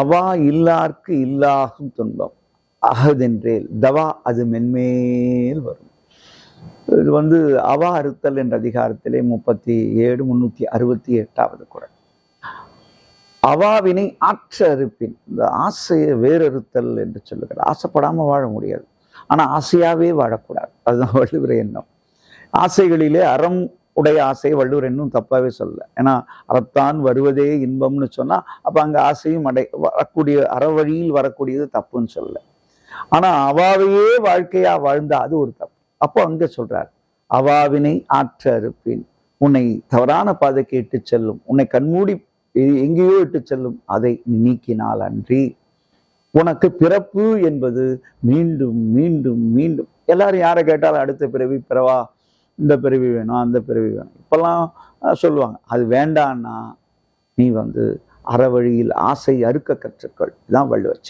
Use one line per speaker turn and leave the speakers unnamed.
அவா இல்லார்க்கு இல்லாகும் துன்பம். அகதென்றேல் தவா அது மென்மேல் வரும். இது வந்து அவா அறுத்தல் என்ற அதிகாரத்திலே முப்பத்தி ஏழு முன்னூத்தி அறுபத்தி எட்டாவது குரல். அவாவினை ஆற்ற அறுப்பின் இந்த ஆசையை வேறறுத்தல் என்று சொல்லுகிறார் ஆசைப்படாம வாழ முடியாது. ஆனா ஆசையாவே வாழக்கூடாது. அதுதான் வள்ளுவர் எண்ணம். ஆசைகளிலே அறம் உடைய ஆசை வள்ளுவர் இன்னும் தப்பாவே சொல்லல. ஏன்னா அறத்தான் வருவதே இன்பம்னு சொன்னா அப்ப அங்க ஆசையும் அடை வரக்கூடிய அறவழியில் வரக்கூடியது தப்புன்னு சொல்லல. ஆனா அவாவையே வாழ்க்கையா வாழ்ந்தா அது ஒரு தப்பு. அப்போ அங்க சொல்கிறார் அவாவினை ஆற்ற அறுப்பின் உன்னை தவறான பாதைக்கு இட்டு செல்லும். உன்னை கண்மூடி எங்கேயோ இட்டு செல்லும். அதை நீ நீக்கினால் அன்றி. உனக்கு பிறப்பு என்பது மீண்டும் மீண்டும் மீண்டும். எல்லாரும் யாரை கேட்டாலும் அடுத்த பிறவி பிறவா? இந்த பிறவி வேணும் அந்த பிறவி வேணும். இப்போல்லாம் சொல்லுவாங்க அது வேண்டான்னா நீ வந்து அறவழியில் ஆசை அறுக்க கற்றுக்கள். இதான் வள்ளுவச்சு